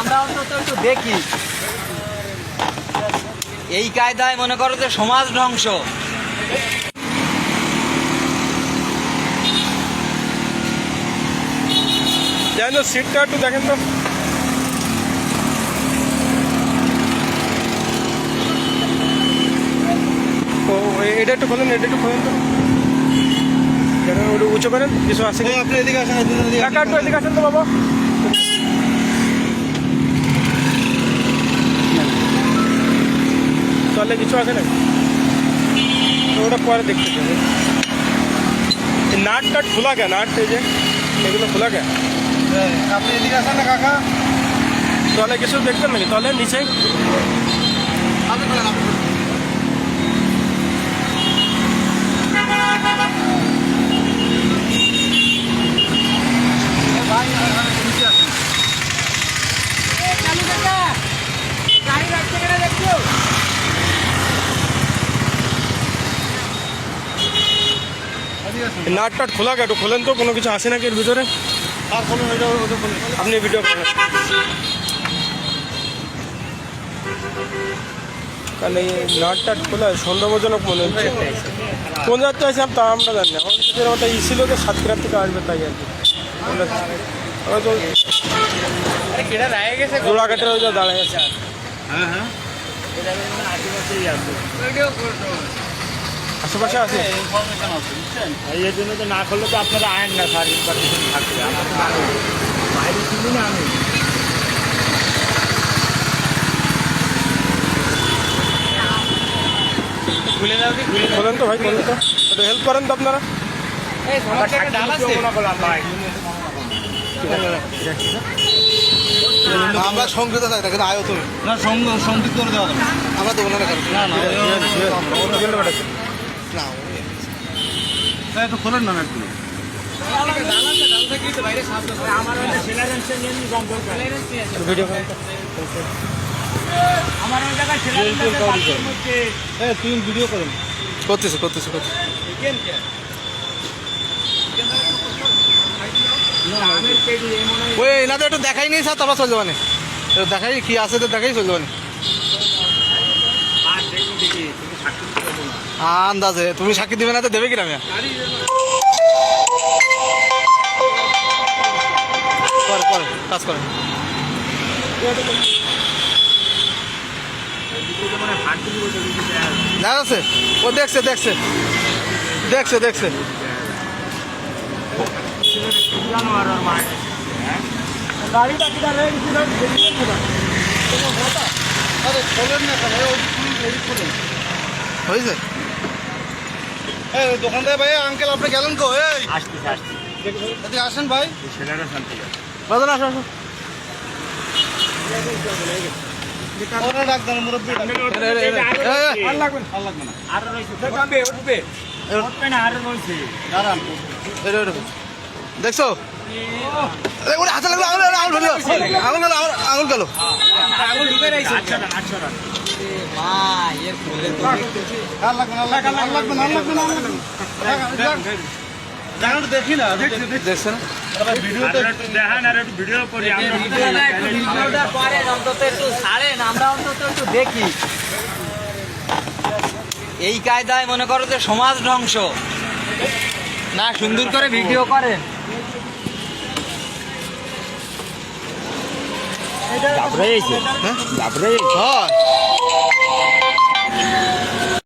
আমরা অন্তত একটু দেখি। এই কায়দায় মনে করো যে সমাজ ধ্বংস। যেন সিটটা একটু দেখেন তো। ও এটা একটু খোলেন এটা একটু খোলেন তো। উঁচু করেন কিছু আছে কি? আপনি এদিকে আসেন কাকা একটু এদিকে আসেন তো বাবা। তাহলে কিছু আছে নাকি? ওটা পরে দেখতে পাবে নাট টাট খোলা গে নাট এই যে এগুলো খোলা হ্যাঁ, আপনি এদিকে আসেন না কাকা। তাহলে কিছু দেখতেন নাকি? তাহলে নিচে। আপনি বলেন আপনি বলেন। এদিকে আসুন। এই নাট টাট খোলা কে একটু খোলেন তো কোনো কিছু আসে নাকি এর ভিতরে? আপনি ভিডিও করেন। কারণ এই নাট টাট খোলা সন্দেহজনক মনে হচ্ছে। কোন যাত্রা আছে তা আমরা জানি না। আমাদের ই ছিল যে সাতক্ষীরার থেকে আসবে তাই আর কি। আমরা তো জোড়াঘাটের ওই যে দাঁড়ায় আছে। হ্যাঁ হ্যাঁ। আশেপাশে আছে? ইনফরমেশন আছে বুঝছেন? এর জন্য তো না করলে তো আপনারা আয়েন না স্যার ইনফরমেশন থাকবে। তো বাইরে শুনি না আমি। বলেন তো ভাই বলেন তো। একটু হেল্প করেন তো আপনারা। আমরা সংযুক্ত থাকি না কিন্তু আয়ো না সংযুক্ত করে দেওয়া যাবে আমরা দেবো না না না না একটু খোলেন না একটু হ্যাঁ করতেছি করতেছি করতেছি। হয় ওই এনাদের একটু দেখাই তারপর চলে যাবানে দেখাই কি আছে তো দেখাই চলে যাবানে আর দেখি দেখি তুমি সাক্ষী দিতে বলো আন্দাজে। তুমি সাক্ষী দিবে না তো দেবে কিনা মিয়া পরে পরে কাজ করে। যাচ্ছে ও দেখছে দেখছে। দেখছে দেখছে। গাড়িটা আরে খোলেন না হয়েছে? এই দোকানদার ভাই আঙ্কেল আপনি গেলেন কো এই। আসতেছে আসতেছে। এদিকে আসেন ভাই। ছেলেরা শান্তি আছে আসো আসো। ওরা ডাক দেন মুরব্বী ডাক। দেন। এই, এই, এই, এই, আর লাগবে। ভালো লাগবে না। আরও রয়েছে উঠবে উঠবে উঠবে না আরও রয়েছে। দাঁড়ান। এই, এই, এই। দেখছ? গেল ঢুকে আচ্ছা আচ্ছা করি এই কায়দায় মনে করো যে সমাজ ধ্বংস। না, সুন্দর করে ভিডিও করেন। ঘাবড়ে গেছে ঘাবড়ে গেছে